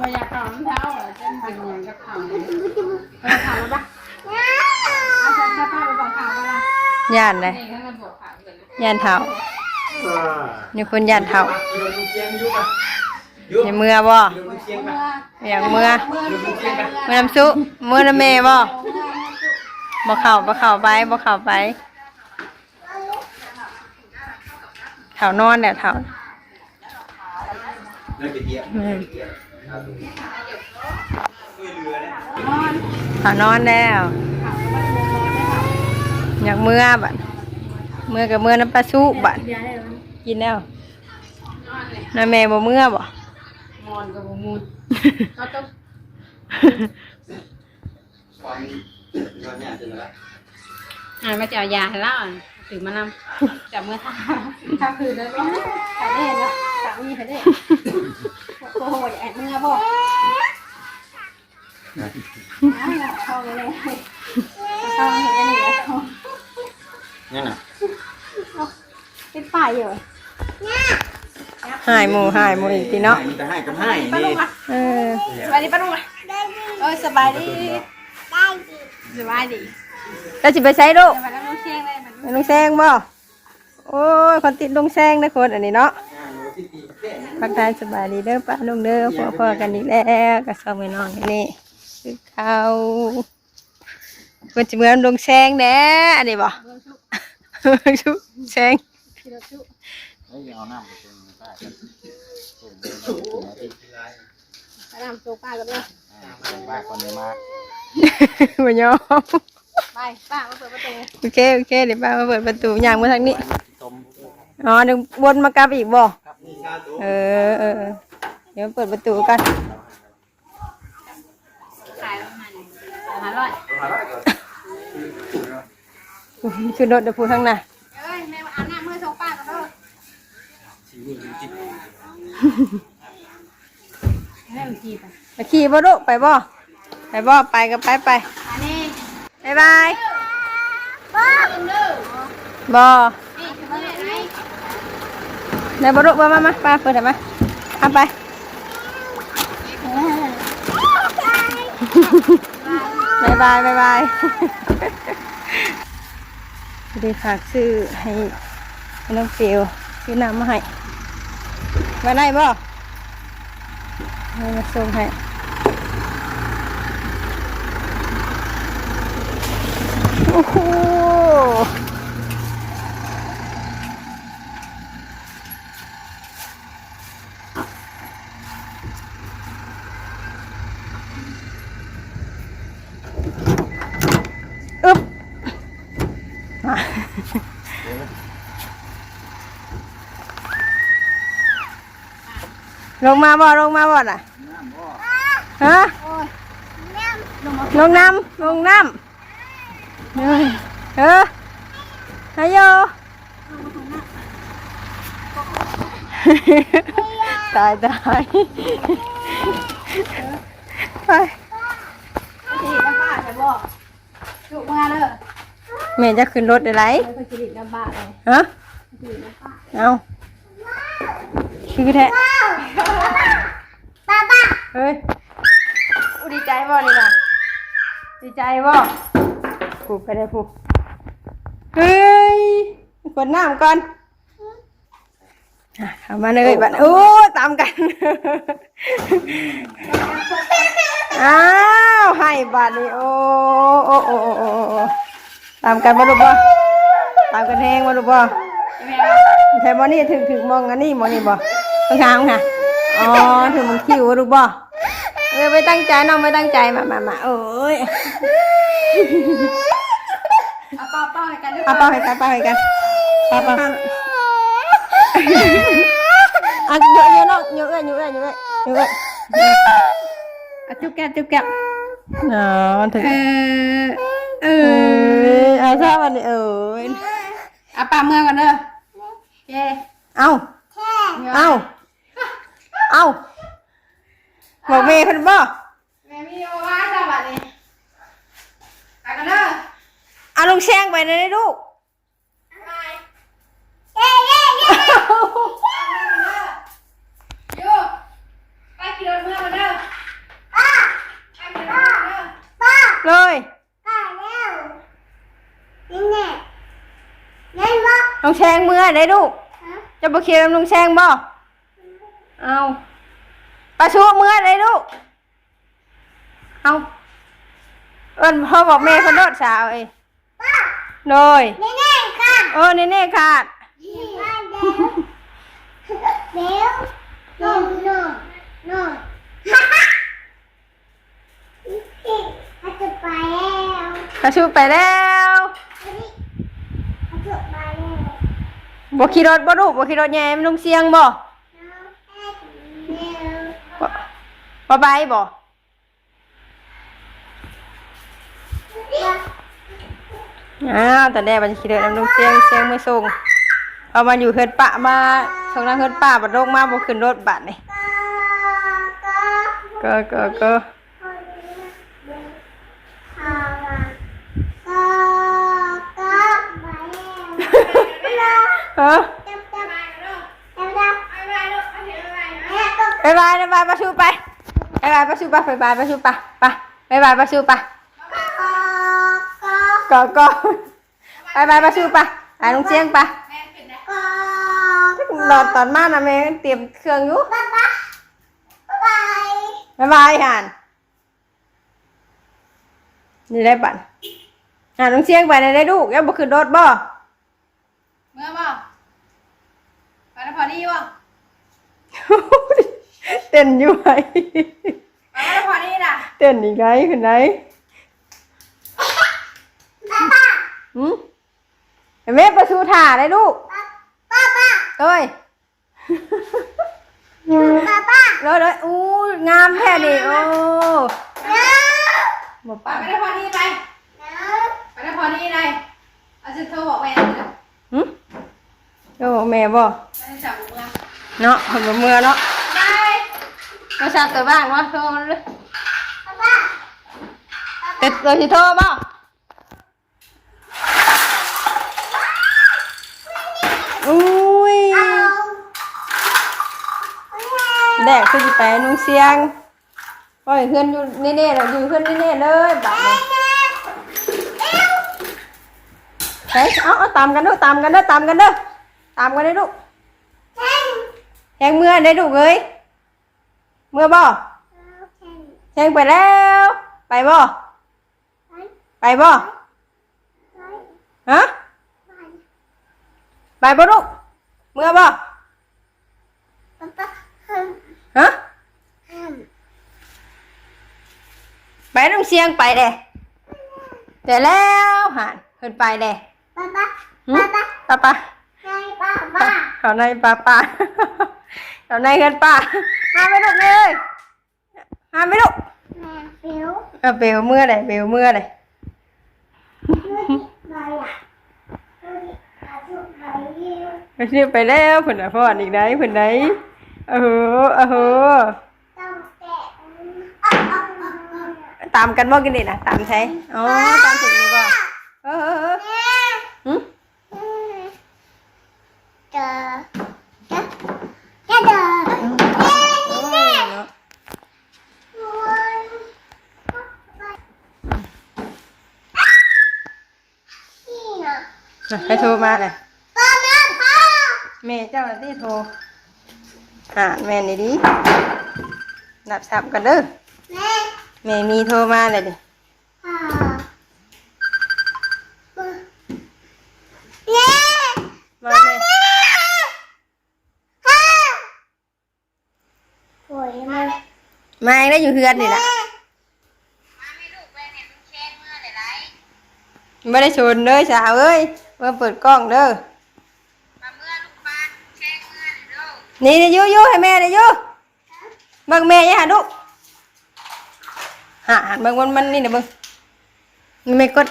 มายาเข่าน้ำเท้าอะเส้นเป็นอย่างกับข่าเนี่ยเออข่าแล้วปะเอาใส่เสื้อผ้าไปบอกข่าไปละย่านเลยนี่เขาจะบอกข่าเลยย่านเท้านี่คนย่านเท้ากิโลลูกเชียงยุบอะยุบในเมื่อบ่ออย่างเมื่อเมื่อน้ำซุเมื่อน้ำเมบ่บ่เข้าบ่เข้าไปบ่เข้าไปเท้านอนเนี่ยเท้า นั่นไปเที่ยวอืมด้วยเรือเนี่ยเท้านอนแล้ว อยากเมื่อบัดเมื่อกับเมื่อน้ำปลาสุบัดกินแล้วน้าแม่บ่เมื่อบ่มอนกับมูลก็ต้องความความเนี่ยจะอะไรอ่านมาจะเอายาให้เล่าถือมานำจับมือท่าถ้าคือได้ไหมใครได้แล้ว สามีใครได้โอ้โหแอบเมื่อบอกเข้าเลยเข้าเห็นอันนี้แล้วนี่น่ะเป็นป่าอยู่หายหมู่หายหมู่อีกทีเนาะมีแต่ให้กับให้นี่เออสบายดีป้าลุงไหมเออสบายดีสบายดีแล้วสิไปใช้ลูกสบายแล้วน้องเชียงเลยมันลุงแซงบ่โอ้ยคนติดลุงแซงนะคนอันนี้เนาะ พักทายสบายดีเด้อป้าลุงเด้อพอพอกันอีกแล้วก็ซ้อมไปน้องอันนี่คือเขาคนจะเหมือนลุงแซงแน่อันนี้บ่ชุแซงเอาน้ำไปเป็นป้ากันน้ำโซป้าก็ได้ป้าคนนี้มาบ่ยอมไปป้ามาเปิดประตูโอเคโอเคเดี๋ยวป้ามาเปิดประตูย่างมาทางนี้ต้มอ๋อเดี๋ยววนมากลับอีกบ่ครับนี่ชาตู เออเออเออ เดี๋ยวเปิดประตูกันขายประมาณห้าร้อยคือรถเดี๋ยวพูดข้างหน้าเอ้ยแม่อาบน้ำเมื่อโซป้าก็ได้ชีวิตจิตแม่มันจีบอะไปขี่บ่ลูกไปบ่ไปบ่ไปก็ไปไปอันนี้บ๊ายบายป้าเด้อบ่นี่คือว่าไหน ไหนบ่ลูกบ่มามาไปเปิดให้มาเอาไปบายบายบายบายได้ฝากซื้อให้น้องฟิวซื้อน้ำมาให้มาได้บ่มาส่งให้โอ้โห ลงมาบ่ลงมาบ่น่ะฮะลงน้ำลงน้ำเฮ้ยเออฮัลโหลตายตายไปจีบน้ำป้าใช่บ่ถูกมาเด้อแม่จะขึ้นรถได้ไรแล้วก็จีบน้ำป้าเลยฮะจีบน้ำป้าเอา คือแท้ป้าป้าเฮ้ยอู้ดีใจบ่นี่นะดีใจบ่ผูกไปได้ผูกเฮ้ยกดน้ำก่อนอะเข้ามาเลยบัดโอ้ตามกัน อ้าวให้บัดนี่โอ้โอ้โอ้โอ้โอ้โอ้ตามกันมาลูกบ่ตามกันแหงมาลูกบ่แม่แถวบ่นี่ถึงถึงมองอันนี้มองนี่บ่ ข้างข้างค่ะอ๋อถึงมันคิวลูกบ่เออไม่ตั้งใจน้องไม่ตั้งใจมามามาโอ้ยเอาป้าป้าให้กันด้วยเอาเป้าให้กันเป้าให้กันเป้าเป้าอะเยอะเยอะน้องเยอะเอ้ยเยอะเอ้ยเยอะเอ้ยเยอะเอ้ยเอาจุ๊บแก้วจุ๊บแก้วอ๋อถึงเออเอเอออเอาซะวันนี้เอ้ยเอาป้าเมื่อกันเด้อเย้เอาเอา เอ้าบอเมย์เพิ่นบ่แม่มีโอวาจ้าบัดนี้ไปกันเด้อะอาลุงแซงไปเลยลูกไปเย้เย้เย้อยู่ไปขี่รถเมื่อกันเด้อป้าไปขี่รถเมื่อกันเด้อป้าเลยป้าแล้วนี่แน่เล่นบ่ลุงแซงเมื่อได้ลูกจะไปขี่รถลุงแซงบ่ เอาปลาชูเมื่อได้ลูก เอาเอิ้นพ่อบอกแม่เพิ่นโดดสาวเอ้ยโดยแน่ๆค่ะโอ้เน่ๆขาดเดี๋ยวเดี๋ยวโน่นโน่นโน่นอาจจะไปแล้วปลาชูไปแล้วอาจจะไปแล้วบ่ขี่รถบ่ลูกบ่ขี่รถแย่มันลุงเสียงบ่ น้องแอ๊ดเดี๋ยว บ่ บ่ไปบ่อ้าวแต่แรกมันจะขี่รถนำลุงเสียงเสียงไม่ส่งเอามาอยู่เฮือนปะมาส่งนางเฮือนป้าบัดลงมาบ่ขึ้นรถบัดนี่ก็ก็ก็ก็ก็ เอาละก็ก็ไปแล้ว เออ จับจับจับจับแล้วก็ บายบายบายบายปลาชูไปบายบาย ปลาชูไปบายบายปลาชูไปไปบายบายปลาชูไปก็ก็ก็ก็บายบายปลาชูไปหาลุงเสียงไปก็รอตอนมานะแม่เตรียมเครื่องอยู่บ๊ายบายบ๊ายบายบายบายห่านนี่ได้บัตรหาลุงเสียงไปในได้ลูกยังบ่ขึ้นรถบ่เมื่อบ่ไปแล้วพอดีบ่เต้นอยู่ไหนไป แล้วพอดีน่ะเต้นอีกไงขึ้นไหนบ๊ายบายหืมเห็นไหมประชูถ่าได้ลูกบ๊ายบายเอ้ยบ๊ายบายเลยเลยอู้งามแท้ดิโอ้บ่ไปปะไปแล้วพอดีไปไปแล้วพอดีเลยเอาฉันโทรบอกแม่เดี๋ยวหืมโอ้แม่บ่ไปจับเมืองเนาะคนบ่เมื่อเนาะไป มาชาตัวบ้างวะโทรมาเลยบ๊ายบายเต็ดตัวสิโทรบ่อุ้ยเอาแดกคือสิไปนุ่งเสียงปล่อยเพื่อนอยู่เน่ๆแล้วอยู่เพื่อนเน่ๆเลยบัดนี้ไปเอาเอาตามกันเด้อตามกันเด้อตามกันเด้อตามกันได้อลูกแทงเมื่อได้ลูกเอ้ย เมื่อบ่แทงไปแล้ว ไปบ่ไปบ่ฮะไปบ่ลูกเมื่อบ่ฮะไปนุ่งเสียงไปเลยแต่แล้วหันขึ้นไปเลยบ๊ายบายหึป้าป้าไงบ๊ายบายเขาในป้าป้า เขาในเงินป้ามาไม่ลูกเลยมาไม่ลูกแม่ฟิวเออเบลเมื่อไหร่เบลเมื่อไหร่ไปอะไปยิวไปชื่อไปแล้วผุนอะพ่ออีกได้ผุนได้เออเออต้องแกะอะอะอะอะตามกันบ่กันดินะตามใช่อ๋อตามถึงนี่บ่เออเออเออแม่หึเจอเจอเจอเจอ โอ้ยเนาะ นี่นะ น่ะ ให้โทรมาเลยป้าแม่พ่อแม่เจ้าหน้าที่โทรอ่าแม่นี่ดินับสับกันเด้อแม่แม่มีโทรมาเลยดิพ่อแม่มาแม่พ่อโอ้ยแม่มาได้อยู่เฮือนนี่แหละไม่ได้ชนเด้อสาวเอ้ย มาเปิดกล้องเด้อนี่นี่ยูยูให้แม่เลยยูเบิ่งแม่ยังหาลูกหาหันเบิ่งมันมันนี่นะเบิ่งมันไม่กด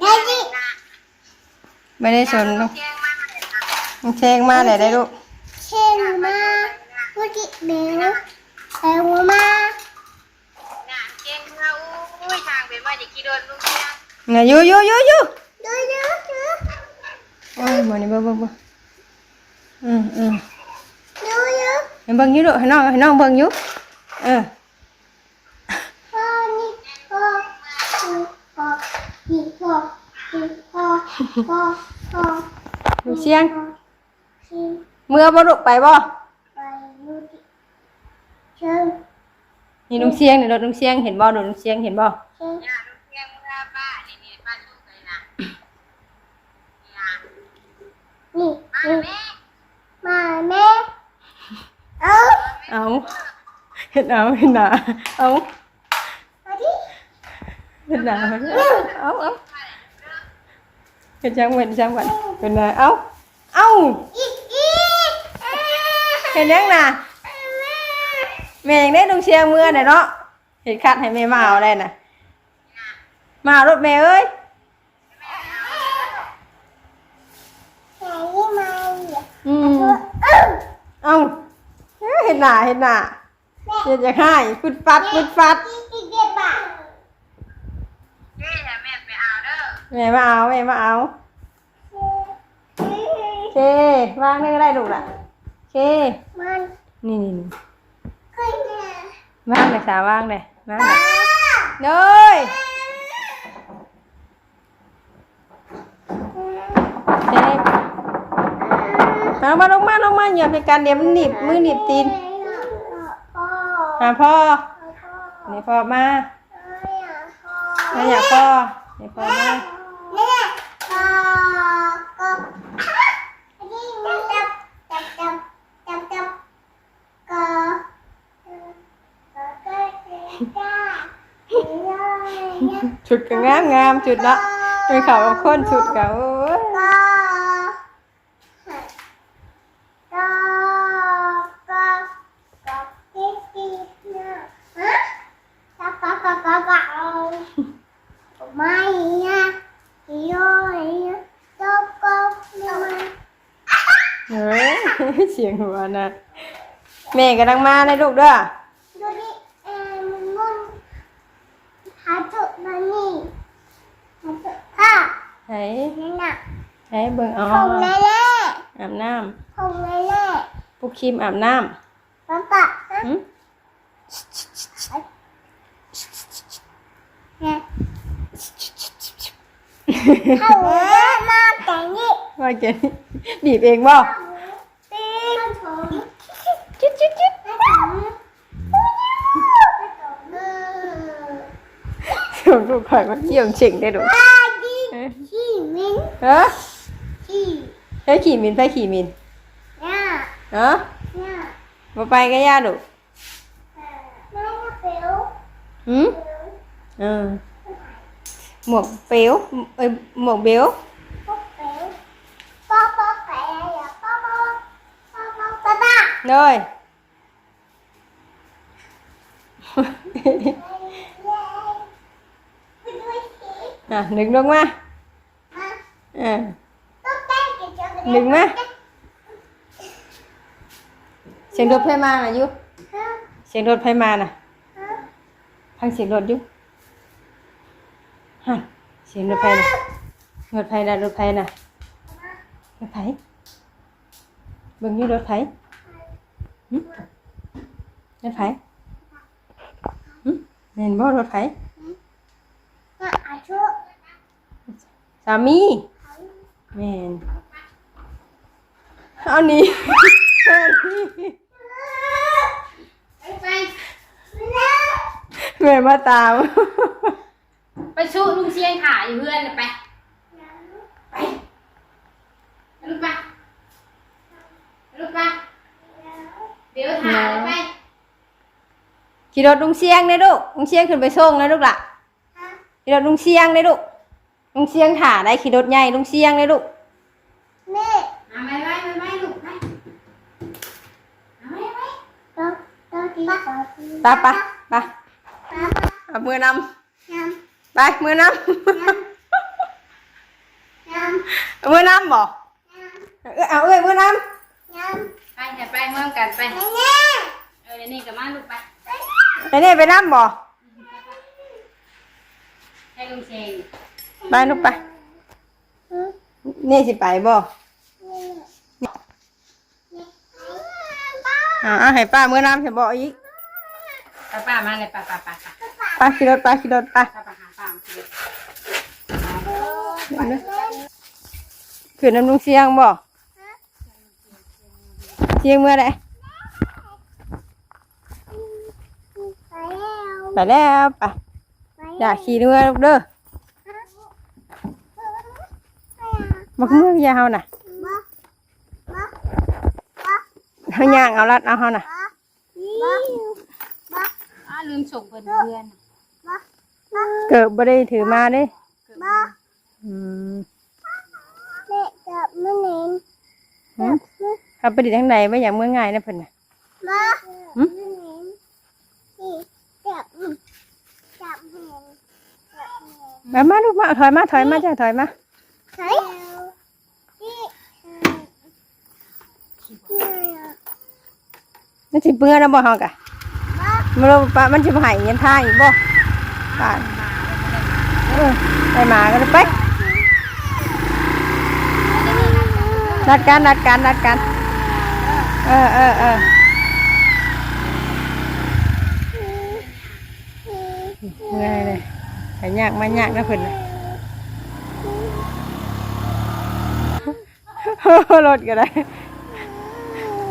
แม่จิไม่ได้ชนลูกมันแทงมาเลยได้ลูกเช่นมาเมื่อกี้เบลเบลมาเนี่ยยูยูยูยูดูดูดูโอ้ยบ่นี่เบิ่งเบิ่งเบิ่งอืมอืมดูดูให้เบิ่งอยูลูกให้น้องให้น้องเบิ่งอยูเออพ่อนี่พ่อพ่อพ่อนี่พ่อนี่พ่อพ่อพ่อลุงเชียงที่เมื่อบ่ลูก ไปบ่ไปดูที่เชิญนี่ลุงเชียงนี่รถลุงเชียงเห็นบ่รถลุงเชียงเห็นบ่เชิญ นี่มานี่แม่มาแม่เอาเอาเห็นเอาเห็นหน้าเอามาดิเห็นหน้าเเอาเอ้ยเห็นหน้าเห็นหน้าเห็นจะให้ฟึดฟัดฟึดฟัดอีกอีกเด็ดบ่ะเจ๊อย่าแม่ไปเอาเด้อแม่มาเอาแม่มาเอาโอเควางนี่ก็ได้ลูกล่ะโอเคมันนี่นี่นี่ขึ้นมาวางเลยสาวางเลยนะเนยโอ มามาลงมาลงมาอย่าไปกันเดี๋ยวมันหนีบมือหนีบตีนหาพ่อนี่พ่อมาพ่อไม่อยากพ่อนี่พ่อมาเนี่ยพ่อก็อันนี้จับจับจับจับจับก็ก็ก็จ้าเนี่ยชุดก็งามงามจุดเนาะไปเขาเอาคนชุดก็โอ้ย ก็ก็ก็ก็ติ๊กติ๊กเนี่ยฮะก็ก็ก็ก็ก็ไม่เนี่ยโย่เนี่ยก็ก็เนี่ย เฮ้ย เสียงหัวนะ แม่กำลังมาเลยลูกเด้อดูดิเอ็มงุนหาจุดมานี่หาจุดค่ะให้นั่นน่ะให้เบิ่งเอาผงเล่เล่อาบน้ผงเล่เล่ำปุกครีมอาบน้ป๊าป๊าฮะำหึเนี่ยเข้าเลยมาแต่นี่ว่าเกนบีบเองบ่ตีนผม จิ๊ดจิ๊ดจิ๊ดไม่ผมไม่ผมเออเสียงลูกข่อยมันเกี่ยวเฉิงได้ดูอาดิขี้มินเฮ้ยขี้ใช้ขี่มินใช้ขี่มินเนี่ยเนาะเนี่ยมาไปก็ย่าดูแม่ก็เปรี้ยวหืมเปรี้ยวเออหมวกเปียวเอ้ยหมวกเบลป๊อกเปรี้ยวป๊อกป๊อกแปะอย่าป๊อกป๊อกป๊อกป๊อก ป๊อกป๊อกเลยอะนึกลงมาอ่านึกมาเสียงรถไฟมาน่ะอยุเสียง รถไฟมาน่ะฟังเสียงรถอยู่ฮะเสียงรถไฟน่ะรถไฟน่ะรถไฟน่ะรถไฟเบิ่งอยู่รถไฟหึรถไฟหึเห็นบ่รถไฟสามีแมนเอานี่เอานี่ไปแม่มาตาม ไปชูลุงเชียงขาอยู่เพื่อนไป ไปลูกไปลูกไป เดี๋ยวถ่ายไปขี่รถลุงเชียงเลยลูกลุงเชียงขึ้นไปส่งเลยลูกล่ะขี่รถลุงเชียงเลยลูกลุงเชียงถ่าได้ขี่รถใหญ่ลุงเชียงเลยลูกเอาไปไว้ไปไว้ลูกไปเอาไว้ไว้ตาปะปะเอามือนำไปมือนำเอามือนำบ่เอ้ยเอาเอ้ยมือนไปจะไปเมืองกันไป เออเดี๋ยวนี้กับมาลูกไปำไปนี่ไปนำบ่ให้ลุงเชียงไปลูกไปนี่สิไปบ่อ่าให้ป้ามือนำจะบอกอีกป้าป้ามาเลยป้าป้าป้าป้าไปขี่รถไปขี่รถไปป้าป้าหาป้ามาสิเดี๋ยวนะขึ้นน้ำลุงเสียงบ่ เสียงเมื่อไหร่ไปแล้วไปแล้วไปอยากขี่เรือลูกเด้อบักมือยาวน่ะเอาย่างเอาลัดเอาเฮาน่ะอ้าลืมส่งเพิ่นเพื่อนเกิดบ่ได้ถือมาเด้อืมแม่จับมันเองหืม เอาไปดิทางไหนไม่อยากเมื่อง่ายนะเพิ่นน่ะมาหึมันเองนี่จับจับมันเองจับมันเองมามาลูกมาถอยมาถอยมาจ้ะถอยมาใช่นี่นี่มันสิเปื้อนแล้วบ่เฮากะมามันรู้ปะมันสิบ่ให้เงินทางอีกบ่ป่านเออไปหมากันเลยไปนัดกันนัดกันนัดกัน เออเออเออเมื่อยเลยไปยากมายากนะเพิ่นน่ะรถก็ได้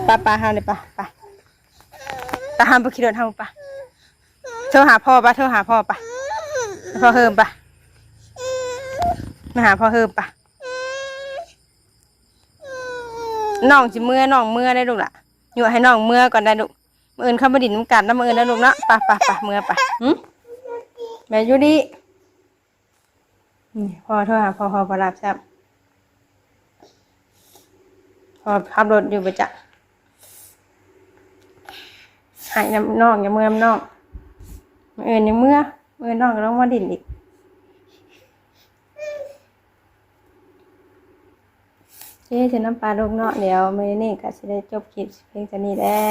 ปะปะเฮามเลยปะปะตาห้ามไปขี่รถเฮาปะโทรหาพ่อปะโทรหาพ่อปะพ่อเฮิมปะมาหาพ่อเฮิมปะ น้องสิเมื่อน้องเมื่อได้ลูกล่ะอยู่ให้น้องเมื่อก่อนได้ลูกมื่ออื่นเข้ามาดินน้ำกันน้ำมื่ออื่นนะลูกเนาะปะปะปะเมื่อปะหึแม่ยูดีนี่พอโทรหาพ่อพอพอรับทราบพอขับรถอยู่ประจักษ์หายน้ำนอกอย่าเมื่อน้ำนอกมื่ออื่นยังเมื่อมื่อนนอกก็ต้องมาดิ่นอีก เจ๊จะน้ำปลาลูกเนาะเดี๋ยวมื่อนี้ก็จะได้จบคลิปเพียงเท่านี้แหละ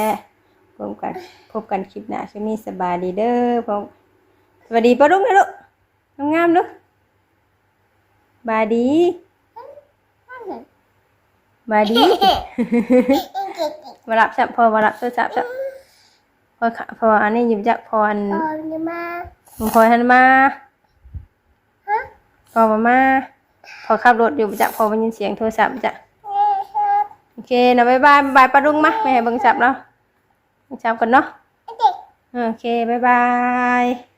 พบกันพบกันคลิปหน้าคลิปนี้สบายดีเด้อพงสวัสดีป้าลูกนะลูกงามๆลูกบายดีบายดีมารับจับพอมารับโทรศัพท์จับพอค่ะพออันนี้หยิบจักพออันตอนนี้มาพอทันมาฮะพอมามาพอขับรถอยู่จักพอได้ยินเสียงโทรศัพท์จ้ะแม่ครับโอเคนะบ๊ายบายบ๊ายบายปลาดุงมาไม่ให้เบิ่งจับเนาะเบิ่งจับกันเนาะเด็กโอเคบ๊ายบาย